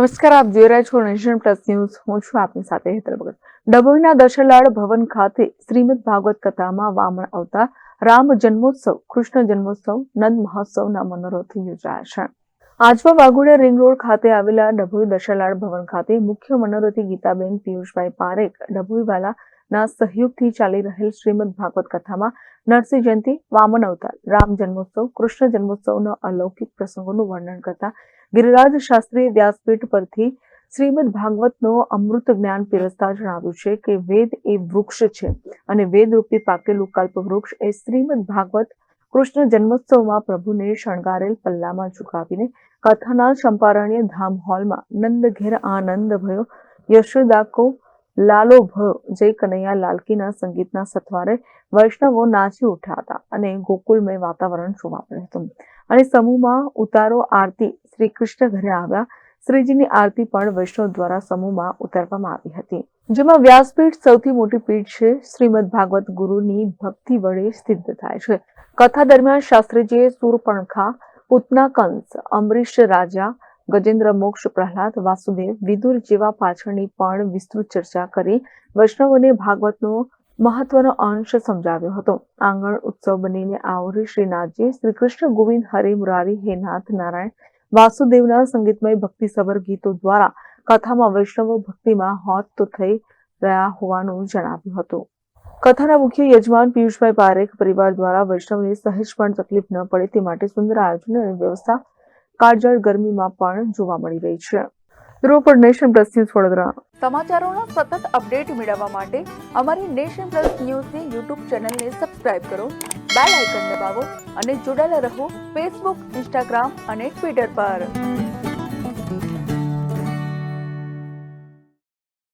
નમસ્કાર, આપ જોઈ રહ્યા છો નેશન પ્લસ ન્યૂઝ. હું છું આપની સાથે હેતલ ભગત. ડભોઈના દશલાડ ભવન ખાતે શ્રીમદ ભાગવત કથામાં વામણ આવતા રામ જન્મોત્સવ, કૃષ્ણ જન્મોત્સવ, નંદ મહોત્સવના મનોરથ યોજાયા છે. આજવા વાઘોડિયા રિંગ રોડ ખાતે આવેલા ડભોઈ દશલાડ ભવન ખાતે મુખ્ય મનોરથી ગીતાબેન પિયુષભાઈ પારેખ ડભોઈવાલાના સહયોગથી ચાલી રહેલ શ્રીમદ ભાગવત કથામાં નરસિંહ જયંતિ, વામન અવતાર, રામ જન્મોત્સવ, કૃષ્ણ જન્મોત્સવના અલૌકિક પ્રસંગોનું વર્ણન કરતા ગિરિરાજ શાસ્ત્રી વ્યાસપીઠ પરથી શ્રીમદ ભાગવતનો અમૃત જ્ઞાન પીરસતા જણાવ્યું છે કે વેદ એ વૃક્ષ છે અને વેદરૂપી પાકેલું કલ્પ વૃક્ષ એ શ્રીમદ ભાગવત કૃષ્ણ જન્મોત્સવમાં પ્રભુને શણગારેલ પલ્લામાં ઝુકાવીને કથાના ચંપારણ્ય ધામ હોલમાં નંદ ઘેર આનંદ ભયો યશોદા કો લાલો ભયો જય કનૈયા લાલકીના સંગીતના સથવારે વૈષ્ણવો નાચી ઉઠ્યા હતા અને ગોકુલમય વાતાવરણ જોવા મળ્યું હતું. અને સમૂહમાં ઉતારો આરતી શ્રી કૃષ્ણ ઘરે આવ્યા. શ્રીજીની આરતી પણ વૈષ્ણવ દ્વારા સમૂહમાં ઉતારવામાં આવી હતી. જેમાં વ્યાસપીઠ સૌથી મોટી પીઠ છે. શ્રીમદ ભાગવત ગુરુની ભક્તિ વડે સિદ્ધ થાય છે. કથા દરમિયાન શાસ્ત્રીજીએ સુરપણખા પૂતના કંસ અમરીશ રાજા ગજેન્દ્ર, મોક્ષ, પ્રહલાદ, વાસુદેવ, વિદુર જેવા પાછળની પણ વિસ્તૃત ચર્ચા કરી વૈષ્ણવોને ભાગવતનો મહત્વનો અંશ સમજાવ્યો હતો. આંગણ ઉત્સવ બનીને આવરી શ્રીનાથજી શ્રી કૃષ્ણ ગોવિંદ હરે મુરારી હે નાથ નારાયણ વાસુદેવના સંગીતમય ભક્તિસભર ગીતો દ્વારા કથામાં વૈષ્ણવો ભક્તિમાં હોત તો થઈ રહ્યા હોવાનું જણાવ્યું હતું. કથાના મુખ્ય યજમાન પિયુષભાઈ પારેખ પરિવાર દ્વારા વૈષ્ણવને સહેજ પણ તકલીફ ન પડે તે માટે સુંદર આયોજન અને વ્યવસ્થા કાળઝાળ ગરમીમાં પણ જોવા મળી રહી છે. Bureau nation plus news Vadodara. સમાચારોનો સતત અપડેટ મેળવવા માટે અમારી નેશન પ્લસ ન્યૂઝની યુટ્યુબ ચેનલને સબસ્ક્રાઇબ કરો, બેલ આઇકન દબાવો અને જોડાયેલા રહો ફેસબુક, ઇન્સ્ટાગ્રામ અને ટ્વિટર પર.